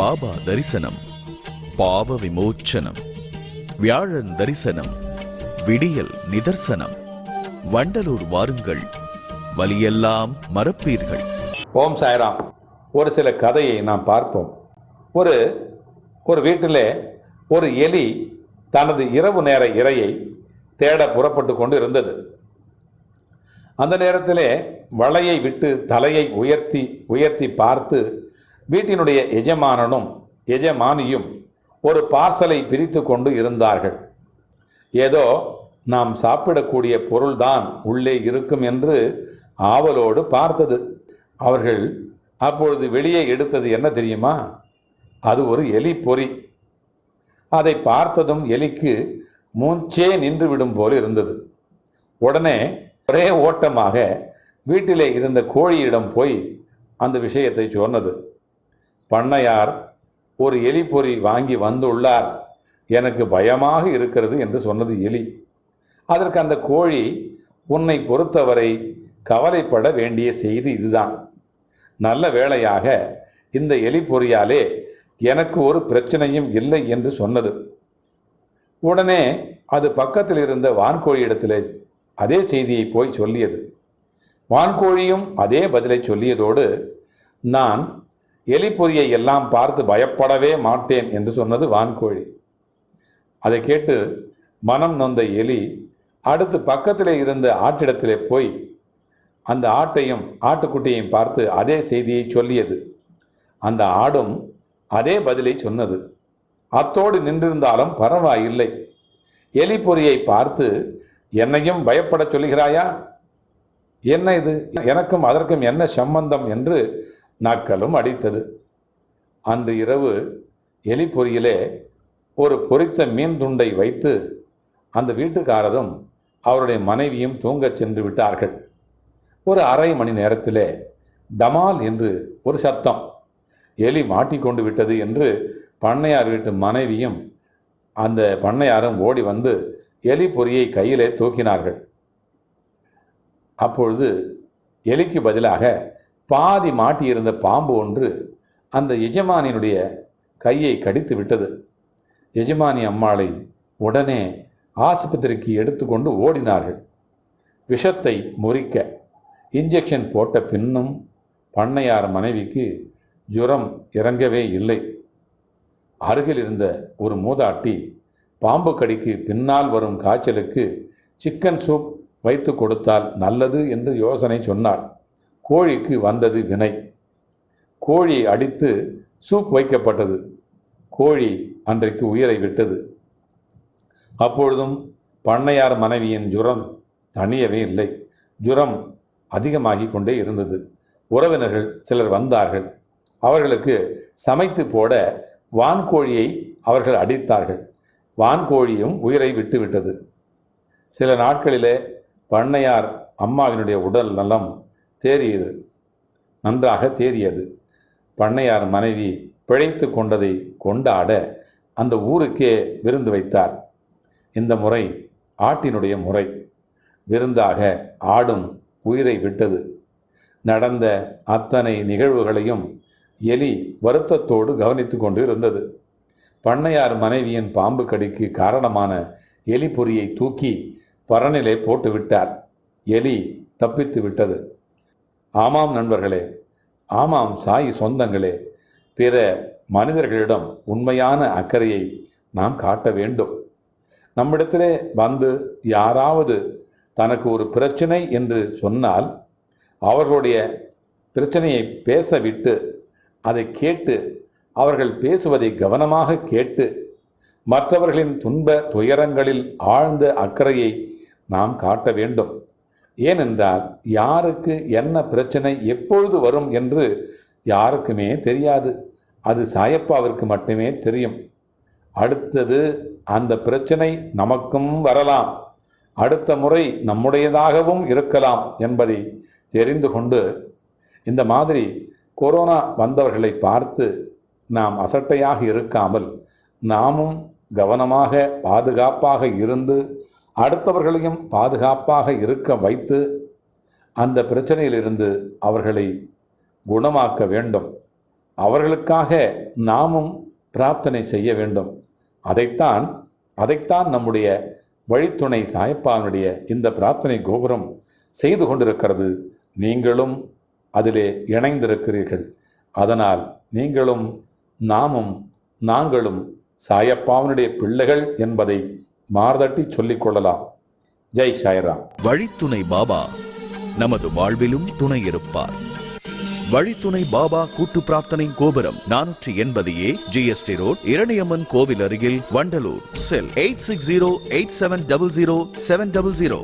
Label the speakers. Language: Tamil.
Speaker 1: பாபா தரிசனம் பாவ விமோச்சனம் வியாழன் தரிசனம் விடியல் நிதர்சனம் வண்டலூர் வாருங்கள் வலியெல்லாம் மறப்பீர்கள்.
Speaker 2: ஓம் சாய்ராம். ஒரு சில கதையை நாம் பார்ப்போம். ஒரு ஒரு வீட்டிலே ஒரு எலி தனது இரவு நேர இரையை தேட புறப்பட்டு கொண்டு இருந்தது அந்த நேரத்திலே வலையை விட்டு தலையை உயர்த்தி உயர்த்தி பார்த்து வீட்டினுடைய எஜமானனும் எஜமானியும் ஒரு பார்சலை பிரித்து கொண்டு இருந்தார்கள். ஏதோ நாம் சாப்பிடக்கூடிய பொருள்தான் உள்ளே இருக்கும் என்று ஆவலோடு பார்த்தது. அவர்கள் அப்பொழுது வெளியே எடுத்தது என்ன தெரியுமா? அது ஒரு எலி பொறி. அதை பார்த்ததும் எலிக்கு மூச்சே நின்று விடும் போல இருந்தது. உடனே ஒரே ஓட்டமாக வீட்டிலே இருந்த கோழியிடம் போய் அந்த விஷயத்தை சொன்னது. பண்ணையார் ஒரு எலி பொறி வாங்கி வந்துள்ளார். எனக்கு பயமாக இருக்கிறது என்று சொன்னது எலி. அதற்கு அந்த கோழி உன்னை பொறுத்தவரை கவலைப்பட வேண்டிய செய்தி இதுதான். நல்ல வேளையாக இந்த எலி பொறியாலே எனக்கு ஒரு பிரச்சனையும் இல்லை என்று சொன்னது. உடனே அது பக்கத்தில் இருந்த வான்கோழியிடத்தில் அதே செய்தியை போய் சொல்லியது. வான்கோழியும் அதே பதிலை சொல்லியதோடு நான் எலிப்பொறியை எல்லாம் பார்த்து பயப்படவே மாட்டேன் என்று சொன்னது வான்கோழி. அதை கேட்டு மனம் நொந்த எலி அடுத்து பக்கத்திலே இருந்த ஆட்டிடத்திலே போய் அந்த ஆட்டையும் ஆட்டுக்குட்டியையும் பார்த்து அதே செய்தியை சொல்லியது. அந்த ஆடும் அதே பதிலை சொன்னது. அத்தோடு நின்றிருந்தாலும் பரவாயில்லை. எலிப்பொறியை பார்த்து என்னையும் பயப்படச் சொல்கிறாயா என்ன இது? எனக்கும் அதற்கும் என்ன சம்பந்தம்? என்று நக்கலும் அடித்தது. அன்று இரவு எலி பொரியிலே ஒரு பொரித்த மீன் துண்டை வைத்து அந்த வீட்டுக்காரரும் அவருடைய மனைவியும் தூங்கச் சென்று விட்டார்கள். ஒரு அரை மணி நேரத்திலே டமால் என்று ஒரு சத்தம் எலி மாட்டிக்கொண்டு விட்டது என்று பண்ணையார் வீட்டு மனைவியும் அந்த பண்ணையாரும் ஓடி வந்து எலி பொறியை கையிலே தூக்கினார்கள். அப்பொழுது எலிக்கு பதிலாக பாதி மாட்டியிருந்த பாம்பு ஒன்று அந்த எஜமானியினுடைய கையை கடித்து விட்டது. எஜமானி அம்மாளை உடனே ஆஸ்பத்திரிக்கு எடுத்துக்கொண்டு ஓடினார்கள். விஷத்தை முறிக்க இன்ஜெக்ஷன் போட்ட பின்னும் பண்ணையார் மனைவிக்கு ஜுரம் இறங்கவே இல்லை. அருகில் இருந்த ஒரு மூதாட்டி பாம்பு கடிக்கு பின்னால் வரும் காய்ச்சலுக்கு சிக்கன் சூப் வைத்து கொடுத்தால் நல்லது என்று யோசனை சொன்னாள். கோழிக்கு வந்தது வினை. கோழி அடித்து சூப் வைக்கப்பட்டது. கோழி அன்றைக்கு உயிரை விட்டது. அப்பொழுதும் பண்ணையார் மனைவியின் ஜுரம் தணியவே இல்லை. ஜுரம் அதிகமாகி கொண்டே இருந்தது. உறவினர்கள் சிலர் வந்தார்கள். அவர்களுக்கு சமைத்து போட வான்கோழியை அவர்கள் அடித்தார்கள். வான்கோழியும் உயிரை விட்டுவிட்டது சில நாட்களிலே பண்ணையார் அம்மாவினுடைய உடல் நலம் தேறியது. நன்றாக தேறியது. பண்ணையார் மனைவி பிழைத்து கொண்டதை கொண்டாட அந்த ஊருக்கே விருந்து வைத்தார். இந்த முறை ஆட்டினுடைய முறை. விருந்தாக ஆடும் உயிரை விட்டது. நடந்த அத்தனை நிகழ்வுகளையும் எலி வருத்தத்தோடு கவனித்து கொண்டு இருந்தது. பண்ணையார் மனைவியின் பாம்பு கடிக்கு காரணமான எலி பொறியை தூக்கி பரநிலை போட்டுவிட்டார். எலி தப்பித்து விட்டது. ஆமாம் நண்பர்களே ஆமாம் சாய் சொந்தங்களே பிற மனிதர்களிடம் உண்மையான அக்கறையை நாம் காட்ட வேண்டும். நம்மிடத்திலே வந்து யாராவது தனக்கு ஒரு பிரச்சனை என்று சொன்னால் அவர்களுடைய பிரச்சனையை பேச விட்டு அதை கேட்டு அவர்கள் பேசுவதை கவனமாக கேட்டு மற்றவர்களின் துன்ப துயரங்களில் ஆழ்ந்த அக்கறையை நாம் காட்ட வேண்டும். ஏனென்றால் யாருக்கு என்ன பிரச்சனை எப்பொழுது வரும் என்று யாருக்குமே தெரியாது. அது சாயப்பாவிற்கு மட்டுமே தெரியும். அடுத்தது அந்த பிரச்சனை நமக்கும் வரலாம். அடுத்த முறை நம்முடையதாகவும் இருக்கலாம் என்பதை தெரிந்து கொண்டு இந்த மாதிரி கொரோனா வந்தவர்களை பார்த்து நாம் அசட்டையாக இருக்காமல் நாமும் கவனமாக பாதுகாப்பாக இருந்து அடுத்தவர்களையும் பாதுகாப்பாக இருக்க வைத்து அந்த பிரச்சனையிலிருந்து அவர்களை குணமாக்க வேண்டும். அவர்களுக்காக நாமும் பிரார்த்தனை செய்ய வேண்டும். அதைத்தான் அதைத்தான் நம்முடைய வழித்துணை சாயப்பானுடைய இந்த பிரார்த்தனை கோபுரம் செய்து கொண்டிருக்கிறது. நீங்களும் அதிலே இணைந்திருக்கிறீர்கள். அதனால் நீங்களும் நாமும் நாங்களும் சாயப்பாவனுடைய பிள்ளைகள் என்பதை மார்தட்டி சொல்லிக் கொள்ளலாம். ஜெய் சாய்ராம்.
Speaker 1: வழித்துணை பாபா நமது வாழ்விலும் துணை இருப்பார். வழித்துணை பாபா கூட்டு பிரார்த்தனை கோபுரம் நானூற்றி எண்பது ஏ ஜிஎஸ்டி ரோட் இரணியம்மன் கோவில் அருகில் Vandalur. Cell eight six zero eight seven double zero seven double zero